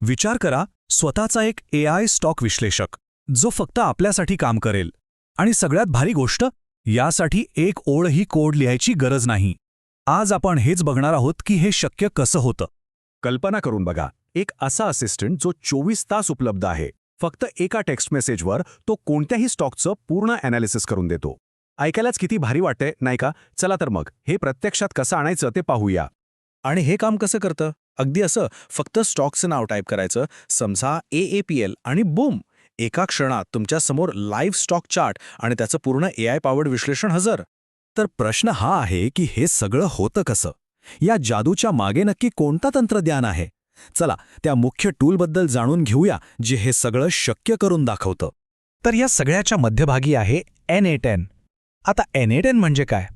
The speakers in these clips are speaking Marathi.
विचार करा स्वतःचा एक ए आय स्टॉक विश्लेषक जो फक्त आपल्यासाठी काम करेल. आणि सगळ्यात भारी गोष्ट यासाठी एक ओळही कोड लिहायची गरज नाही. आज आपण हेच बघणार आहोत की हे शक्य कसं होतं. कल्पना करून बघा एक असा असिस्टंट जो चोवीस तास उपलब्ध आहे. फक्त एका टेक्स्ट मेसेजवर तो कोणत्याही स्टॉकचं पूर्ण अॅनालिसिस करून देतो. ऐकायलाच किती भारी वाटतंय नाही का? चला तर मग हे प्रत्यक्षात कसं आणायचं ते पाहूया. आणि हे काम कसं करतं? अगदी असं फक्त स्टॉकचं नाव टाईप करायचं. समजा ए ए पी एल आणि बूम! एका क्षणात तुमच्यासमोर लाईव्ह स्टॉक चार्ट आणि त्याचं पूर्ण ए आय पॉवर्ड विश्लेषण हजर. तर प्रश्न हा आहे की हे सगळं होतं कसं? या जादूच्या मागे नक्की कोणता तंत्रज्ञान आहे? चला त्या मुख्य टूलबद्दल जाणून घेऊया जे हे सगळं शक्य करून दाखवतं. तर या सगळ्याच्या मध्यभागी आहे एन ए टेन आता एन ए टेन म्हणजे काय?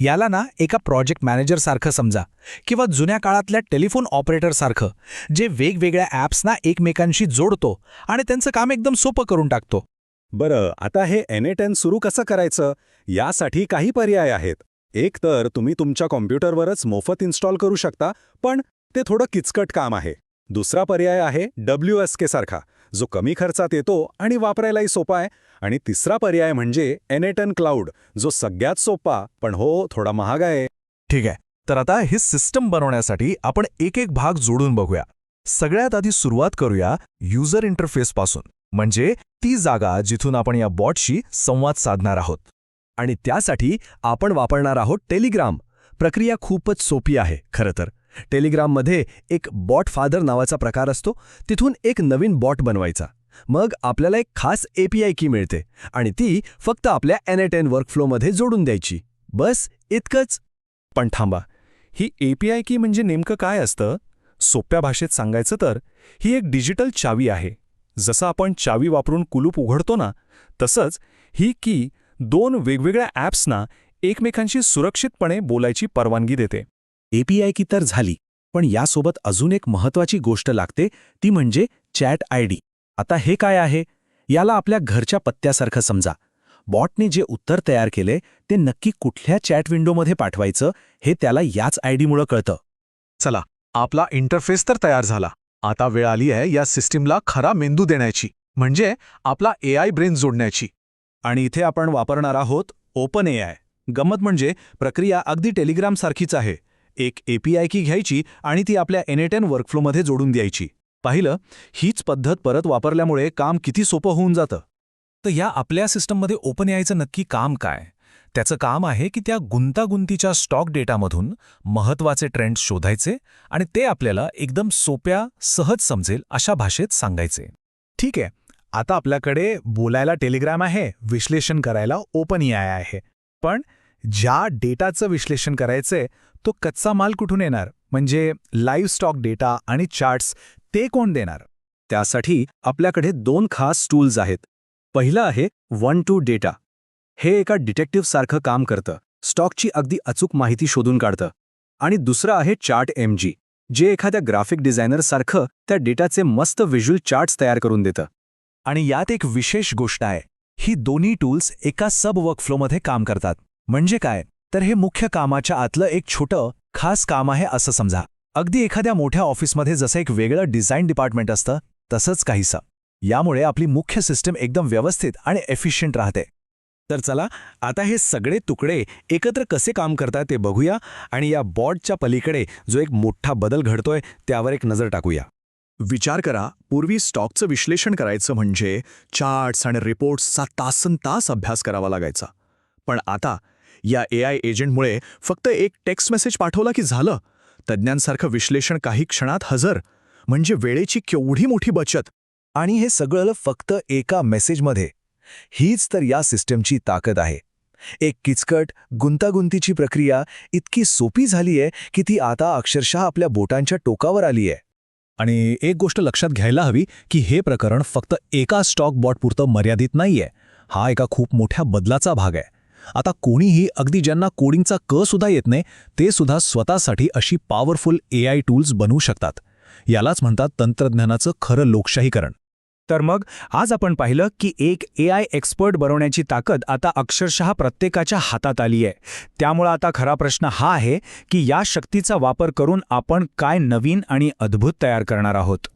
याला ना एका प्रोजेक्ट मॅनेजरसारखं समजा किंवा जुन्या काळातल्या टेलिफोन ऑपरेटरसारखं जे वेगवेगळ्या ॲप्सना एकमेकांशी जोडतो आणि त्यांचं काम एकदम सोपं करून टाकतो. बरं आता हे एन ए टेन सुरू कसं करायचं? यासाठी काही पर्याय आहेत. एक तर तुम्ही तुमच्या कॉम्प्युटरवरच मोफत इन्स्टॉल करू शकता पण ते थोडं किचकट काम आहे. दुसरा पर्याय आहे डब्ल्यू एस के सारखा. जो कमी खर्चात येतो आणि वापरायलाही सोपा आहे. आणि तिसरा पर्याय म्हणजे एनेटन क्लाउड जो सगळ्यात सोपा पण हो थोडा महाग आहे. ठीक आहे. तर आता हे सिस्टम बनवण्यासाठी आपण एक एक भाग जोडून बघूया. सगळ्यात आधी सुरुवात करूया युजर इंटरफेसपासून म्हणजे ती जागा जिथून आपण या बॉटशी संवाद साधणार आहोत. आणि त्यासाठी आपण वापरणार आहोत टेलिग्राम प्रक्रिया खूपच सोपी आहे खरं तर. टेलिग्राममध्ये एक बॉट फादर नावाचा प्रकार असतो. तिथून एक नवीन बॉट बनवायचा. मग आपल्याला एक खास एपीआय की मिळते आणि ती फक्त आपल्या एन ए टेन वर्कफ्लोमध्ये जोडून द्यायची. बस इतकंच. पण थांबा ही एपीआय की म्हणजे नेमकं काय असतं? सोप्या भाषेत सांगायचं तर ही एक डिजिटल चावी आहे. जसं आपण चावी वापरून कुलूप उघडतो ना तसंच ही की दोन वेगवेगळ्या ॲप्सना एकमेकांशी सुरक्षितपणे बोलायची परवानगी देते. एपीआय की तर झाली पण यासोबत अजून एक महत्वाची गोष्ट लागते ती म्हणजे चॅट आय डी. आता हे काय आहे? याला आपल्या घरच्या पत्त्यासारखं समजा. बॉटने जे उत्तर तयार केले ते नक्की कुठल्या चॅट विंडोमध्ये पाठवायचं हे त्याला याच आय डीमुळं कळतं. चला आपला इंटरफेस तर तयार झाला. आता वेळ आली आहे या सिस्टीमला खरा मेंदू देण्याची म्हणजे आपला ए आय ब्रेन जोडण्याची. आणि इथे आपण वापरणार आहोत ओपन ए आय. गंमत म्हणजे प्रक्रिया अगदी टेलिग्रामसारखीच आहे. एक एपीआय की घ्यायची आणि ती आपल्या एनएटेन वर्कफ्लोमध्ये जोडून द्यायची. पाहिलं? हीच पद्धत परत वापरल्यामुळे काम किती सोपं होऊन जातं. तर या आपल्या सिस्टममध्ये ओपन यायचं नक्की काम काय? त्याचं काम आहे की त्या गुंतागुंतीच्या स्टॉक डेटामधून महत्त्वाचे ट्रेंड्स शोधायचे आणि ते आपल्याला एकदम सोप्या सहज समजेल अशा भाषेत सांगायचे. ठीक आहे. आता आपल्याकडे बोलायला टेलिग्राम आहे विश्लेषण करायला ओपन एआय आहे. पण ज्या डेटाचं विश्लेषण करायचंय तो कच्चा माल कुठून येणार? म्हणजे लाईव्ह स्टॉक डेटा आणि चार्ट्स ते कोण देणार? त्यासाठी आपल्याकडे दोन खास टूल्स आहेत. पहिलं आहे वन टू डेटा हे एका डिटेक्टिव्हसारखं काम करतं. स्टॉकची अगदी अचूक माहिती शोधून काढतं. आणि दुसरं आहे चार्ट एम जी जे एखाद्या ग्राफिक डिझायनरसारखं त्या डेटाचे मस्त व्हिज्युअल चार्ट्स तयार करून देतं. आणि यात एक विशेष गोष्ट आहे ही दोन्ही टूल्स एका सब वर्कफ्लोमध्ये काम करतात. म्हणजे काय? तर हे मुख्य कामाच्या आतलं एक छोटं खास काम आहे असं समजा. अगदी एखाद्या मोठ्या ऑफिसमध्ये जसं एक वेगळं डिझाईन डिपार्टमेंट असतं तसंच काहीसं. यामुळे आपली मुख्य सिस्टम एकदम व्यवस्थित आणि एफिशियंट राहते. तर चला आता हे सगळे तुकडे एकत्र कसे काम करतात ते बघूया आणि या बॉर्डच्या पलीकडे जो एक मोठा बदल घडतोय त्यावर एक नजर टाकूया. विचार करा पूर्वी स्टॉकचं विश्लेषण करायचं म्हणजे चार्ट्स आणि रिपोर्ट्सचा तासन तास अभ्यास करावा लागायचा. पण आता या ए आय एजंटमुळे फक्त एक टेक्स्ट मेसेज पाठवला की झालं? तज्ज्ञांसारखं विश्लेषण काही क्षणात हजर. म्हणजे वेळेची केवढी मोठी बचत. आणि हे सगळं फक्त एका मेसेजमध्ये हीच तर या सिस्टमची ताकद आहे. एक किचकट गुंतागुंतीची प्रक्रिया इतकी सोपी झालीये की ती आता अक्षरशः आपल्या बोटांच्या टोकावर आलीये. आणि एक गोष्ट लक्षात घ्यायला हवी की हे प्रकरण फक्त एका स्टॉक बॉटपुरतं मर्यादित नाहीये. हा एका खूप मोठ्या बदलाचा भाग आहे. आता कोणीही अगदी ज्यांना कोडिंगचा क सुद्धा येत नाही ते सुद्धा स्वतःसाठी अशी पॉवरफुल ए आय टूल्स बनवू शकतात. यालाच म्हणतात तंत्रज्ञानाचं खरं लोकशाहीकरण. तर मग आज आपण पाहिलं की एक ए आय एक्सपर्ट बनवण्याची ताकद आता अक्षरशः प्रत्येकाच्या हातात आली आहे. त्यामुळं आता खरा प्रश्न हा आहे की या शक्तीचा वापर करून आपण काय नवीन आणि अद्भुत तयार करणार आहोत?